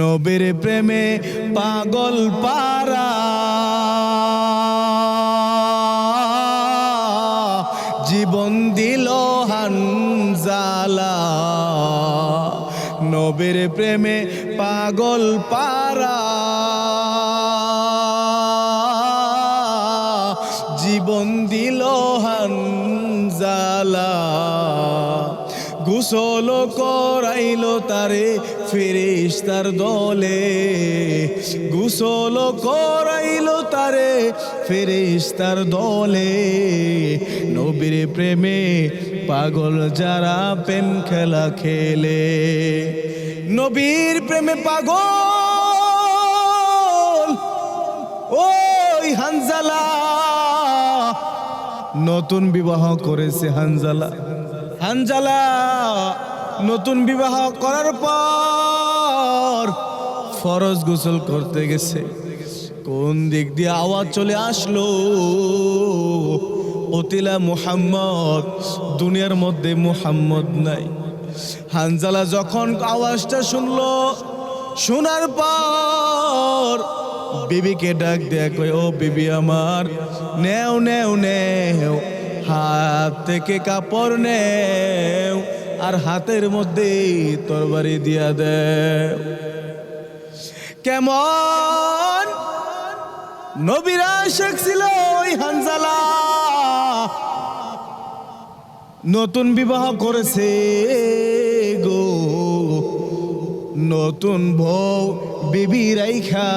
নবীর প্রেমে পাগল পারা জীবন দিল হানজালা। নবীর প্রেমে পাগল পারা জীবন দিল হানজালা। গুসল করাইল তারে ফিরিস তার দলে গুসল করাইল তারে, ফিরিস তার দলে। নবীর প্রেমে পাগল যারা প্রেম খেলা খেলে, নবীর প্রেমে পাগল ওই হানজালা। নতুন বিবাহ করেছে হানজালা। হানজালা, নতুন বিবাহ করার পর ফরজ গোসল করতে গেছে। কোন দিক দিয়ে আওয়াজ চলে আসলো? অতিলা মুহাম্মদ, দুনিয়ার মধ্যে মুহাম্মদ নাই। হানজালা যখন আওয়াজটা শুনল, শোনার পর বিবিকে ডাক দেয়া কয়, ও বিবি আমার, নেও নেও নেও, হাত থেকে কাপড় নেও, আর হাতের মধ্যে তরবারি দিয়া দেও। কেমন? নবীরা শেখ ছিল ওই হানজালা। নতুন বিবাহ করেছে গো। নতুন বউ বিবি রাইখা।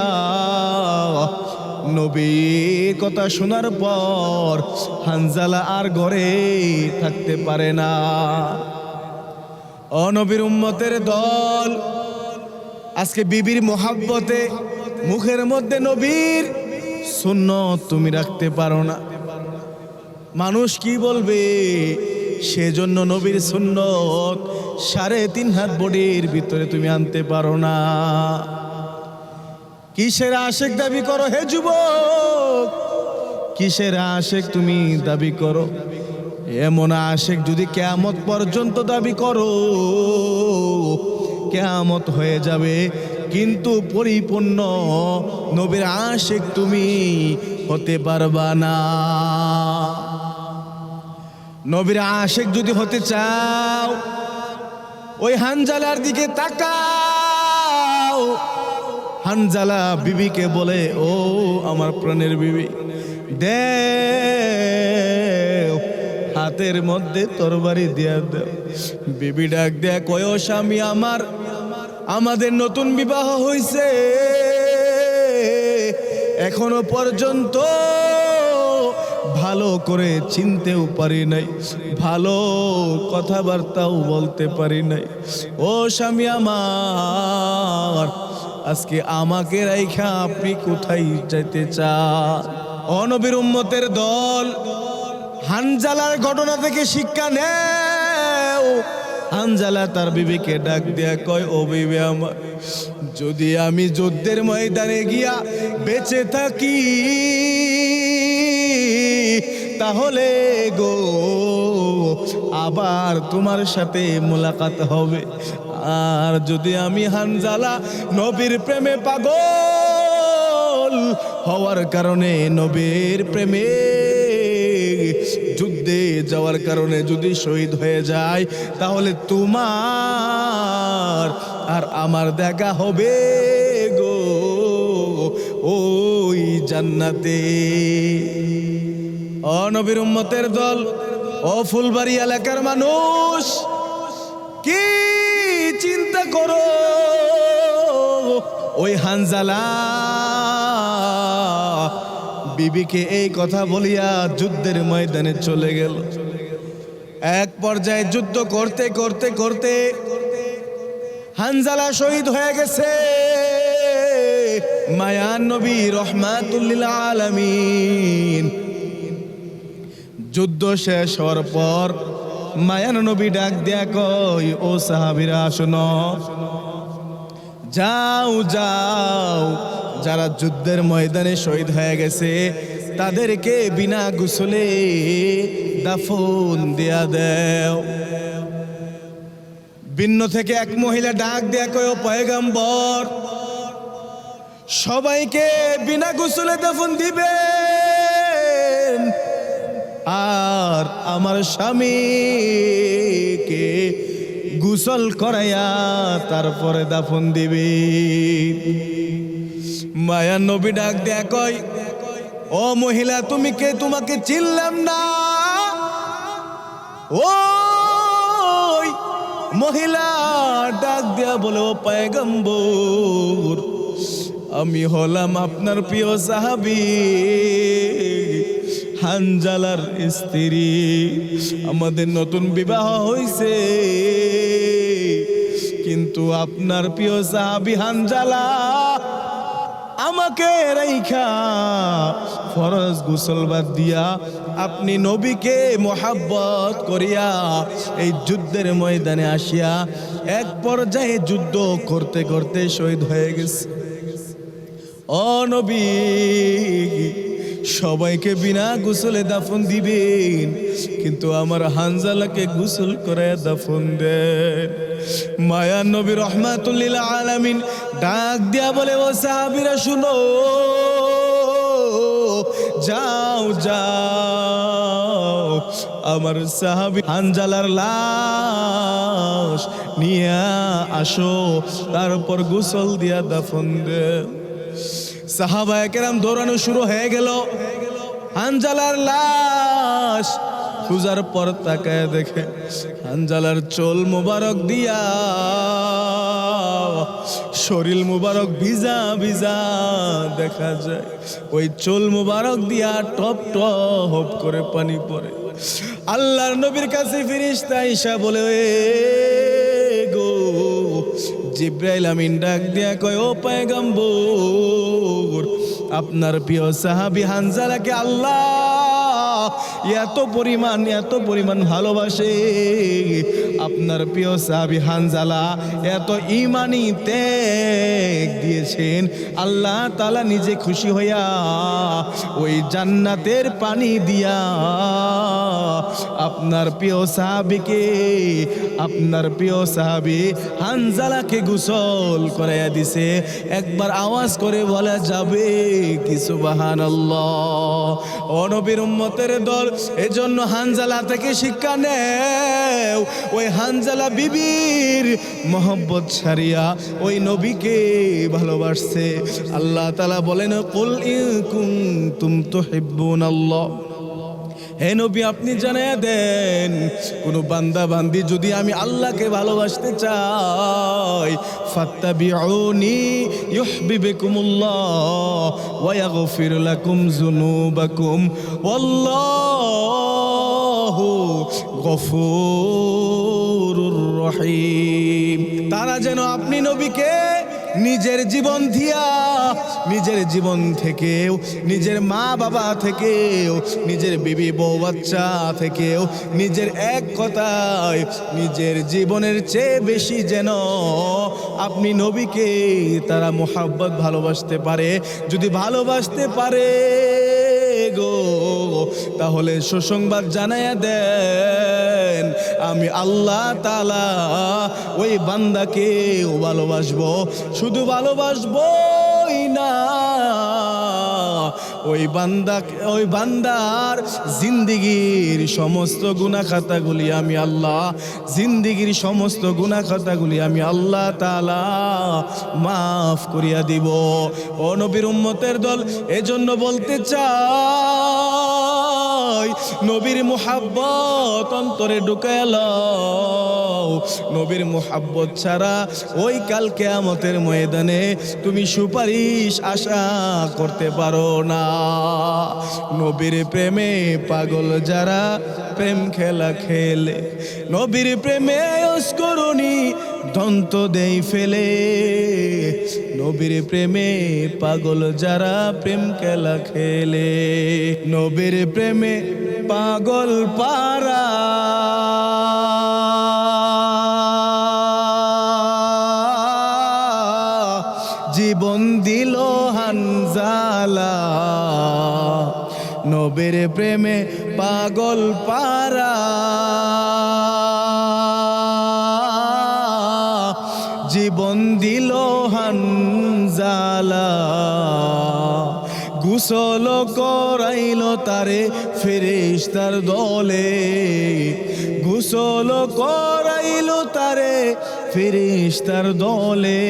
নবীর কথা শোনার পর হানজালা আর ঘরে থাকতে পারে না। অনবীর উম্মতের দল আজকে বিবির মোহাব্বতে মুখের মধ্যে নবীর শূন্য তুমি রাখতে পারো না। মানুষ কি বলবে? সেজন্য নবীর সুন্নত সাড়ে তিন হাত বডির ভিতরে তুমি আনতে পারো না। কিসের আশেক দাবি করো হে যুবক? কিসের আশেক তুমি দাবি করো? এমন আশেক যদি কেয়ামত পর্যন্ত দাবি করো কেয়ামত হয়ে যাবে। কিন্তু পরিপূর্ণ নবীর আশেক তুমি হতে পারবা না। নবীর আশেক যদি হতে চাও, ওই হানজালার দিকে তাকাও। হানজালা বিবিকে বলে, ও আমার প্রাণের বিবি দে হাতের মধ্যে তরবারি দিয়া দেও। বিবি ডাক দেয়া কয় "ও স্বামী আমার, আমাদের নতুন বিবাহ হইছে। এখনও পর্যন্ত ভালো করে চিনতেও পারি নাই, ভালো কথাবার্তাও বলতে পারি নাই। ও স্বামী আমার, আজকে আমাকে রাইখা আপনি কোথায় যেতে চান? অনবীর উম্মতের দল হানজালার ঘটনা থেকে শিক্ষা নেও। হানজালা তার বিবিকে ডাক দেয়া কয়, ও বিবি আমার, যদি আমি যুদ্ধের ময়দানে গিয়া বেঁচে থাকি, তাহলে গো, আবার তোমার সাথে মোলাকাত হবে। আর যদি আমি হানজালা নবীর প্রেমে পাগল হওয়ার কারণে নবীর প্রেমে যুদ্ধে যাওয়ার কারণে যদি শহীদ হয়ে যায়, তাহলে তোমার আর আমার দেখা হবে গো। ওই জান্নাতে। অনবীর উম্মতের দল, ও ফুলবাড়ি এলাকার মানুষ, কি চিন্তা করো? ওই হানজালা বিবিকে এই কথা বলিয়া যুদ্ধের ময়দানে চলে গেল। এক পর্যায়ে যুদ্ধ করতে করতে করতে হানজালা শহীদ হয়ে গেছে। মায়ান নবী রহমাতুল্লিল আলামিন। যুদ্ধ শেষ হওয়ার পর মায়ান নবী ডাক দেয়া কই ও সাহাবিরা, শোনো। যাও যাও যারা যুদ্ধের ময়দানে শহীদ হয়ে গেছে, তাদেরকে বিনা গুসলে দাফন দেয়া দেও। ভিন্ন থেকে এক মহিলা ডাক দেয়া কয়, "ও পয়গম্বর, সবাইকে বিনা গোসলে দাফন দিবেন। আর আমার স্বামীকে গোসল করাইয়া তারপরে দাফন দিবে। মায়া নবী ডাক দেয়া কয়, ও মহিলা, তুমি কে? তোমাকে চিনলাম না। ও মহিলা ডাক দেয়া বলে, ও পায়গম্বর, আমি হলাম আপনার প্রিয় সাহাবি, হানজালার স্ত্রী। আমাদের নতুন বিবাহ হয়েছে কিন্তু আপনার প্রিয় সাহাবি হানজালা আমাকে রাইখা ফরজ গোসল বাদ দিয়া আপনি নবীকে মোহাব্বত করিয়া এই যুদ্ধের ময়দানে আসিয়া এক পর্যায়ে যুদ্ধ করতে করতে শহীদ হয়ে গেছে। ও নবী, সবাইকে বিনা গোসলে দাফন দিবেন, কিন্তু আমার হানজালাকে গোসল করে দাফন দেন। মায়া নবী রহমাতুল্লিল আলামিন ডাক দিয়া বলে, ও সাহাবিরা, শুনো। যাও যাও। আমার সাহাবি হানজালার লাশ নিয়ে আসো। তারপর গোসল দিয়া দাফন দে। সাহাবা কেরাম দৌড়ানো শুরু হয়ে গেল। হানজালার লাশ পূজার পর তাকায় দেখে হানজালার চোল মোবারক দিয়া শরীর মুবারক ভিজা ভিজা দেখা যায়। ওই চোল মুবারক দিয়া টপ টপ করে পানি পড়ে। আল্লাহর নবীর কাছে ফিরিস্তা ঈশা বলে গো জিব্রাইল আমিন ডাক দিয়া কয়, ও পায়গাম্বর, আপনার প্রিয় সাহাবি হানজালাকে আল্লাহ এত পরিমাণ এত পরিমাণ ভালোবাসে। আপনার প্রিয় সাহাবি হানজালা এত ইমানি ত্যাগ দিয়েছেন। আল্লাহ তালা নিজে খুশি হইয়া ওই জান্নাতের পানি দিয়া আপনার প্রিয় সাহাবিকে, আপনার প্রিয় সাহাবি হানজালাকে গোসল করাইয়া দিছে। একবার আওয়াজ করে বলা যাবে কি সুবাহান অনবীর উম্মতের দল। এজন্য হানজালা থেকে শিক্ষা নেও। ওই হানজালা বিবির মোহব্বত ছাড়িয়া ওই নবীকে ভালোবাসছে। আল্লাহ তালা বলেন, কুল ইকুম তুম তো হেব্বুন আল্লাহ হে নবী, আপনি জানিয়ে দেন, কোনো বান্দা বান্দি যদি আমি আল্লাহকে ভালোবাসতে চাই, ফাত্তাবিউনি ইউহবিবকুমুল্লাহ ওয়া ইয়াগফির লাকুম যুনুবাকুম, ওয়াল্লাহু গফুরুর রহিম। তারা যেন আপনি নবীকে নিজের জীবন দিয়া, নিজের জীবন থেকেও, নিজের মা বাবা থেকেও, নিজের বিবি বউ বাচ্চা থেকেও, নিজের এক কথায় নিজের জীবনের চেয়ে বেশি যেন আপনি নবীকে তারা মোহাব্বত ভালোবাসতে পারে। যদি ভালোবাসতে পারে গো, তাহলে সুসংবাদ জানাইয়া দেন আমি আল্লাহ তালা ওই বান্দাকেও ভালোবাসবো, শুধু ভালোবাসবই না, ওই বান্দা ওই বান্দার জিন্দিগির সমস্ত গুণা খাতাগুলি আমি আল্লাহ, জিন্দিগির সমস্ত গুণা খাতাগুলি আমি আল্লাহ তালা মাফ করিয়া দিব। ও নবীর উম্মতের দল, এজন্য বলতে চাই নবীর মোহাব্বত অন্তরে ঢুকাল নবীর মোহাব্বত ছাড়া ওই কাল কেয়ামতের ময়দানে তুমি সুপারিশ আশা করতে পারো না। নবীর প্রেমে পাগল যারা প্রেম খেলা খেলে, নবীর প্রেমে অস্করণী দন্ত দেই ফেলে। নবীর প্রেমে পাগল যারা প্রেম খেলা খেলে, নবীর প্রেমে পাগল পারা জীবন দিল হানজালা নবের প্রেমে পাগল পারা জীবন দিল হানজালা। গুসল করাইল তারে ফেরেশতার দলে। গুসল করাইল তারে ফেরেশতার দলে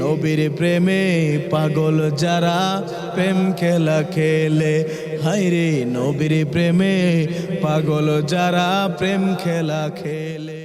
নবীর প্রেমে পাগল যারা প্রেম খেলা খেলে। হাইরে নবীর প্রেমে পাগল যারা প্রেম খেলা খেলে।